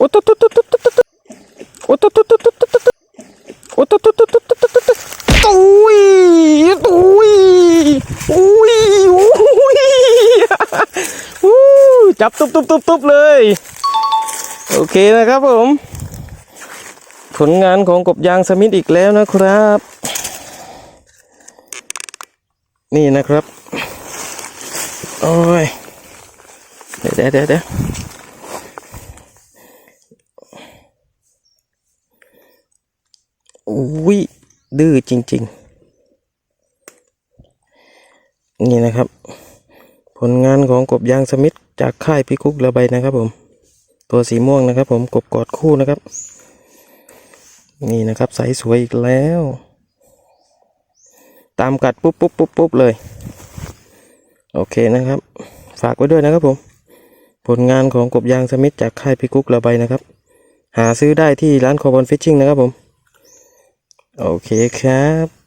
โอ้ตุ๊ดตุ๊ดตุ๊ดตุ๊ดตุ๊ดตุ๊ดโอ้ตุ๊ตุ๊ตุ๊ตุ๊ตุ๊ตุ๊ดโอ้ตุ๊ตุ๊ตุ๊ตุ๊ตุ๊ตุ๊ตุ๊ตุ้ยตุ้ยอุ้ยอุ้ยอู้จับตุ๊บตุ๊บตุ๊บตุ๊บเลย โอเคนะครับผม ผลงานของกบยางสมิธอีกแล้วนะครับ นี่นะครับ โอ้ยเดี๋ยวเดี๋ยวเดี๋ยวเดี๋ยว อุ้ยดื้อจริง ๆ นี่นะครับ ผลงานของกบยางสมิธจากค่ายพิคุกระใบนะครับผม ตัวสีม่วงนะครับ ผมกบกอดคู่นะครับ นี่นะครับใสสวยอีกแล้ว ตามกัดปุ๊บปุ๊บปุ๊บปุ๊บเลย โอเคนะครับ ฝากไว้ด้วยนะครับผม ผลงานของกบยางสมิธจากค่ายพิกุกระใบนะครับ หาซื้อได้ที่ร้านคอบอลฟิชชิ่งนะครับผม โอเคครับ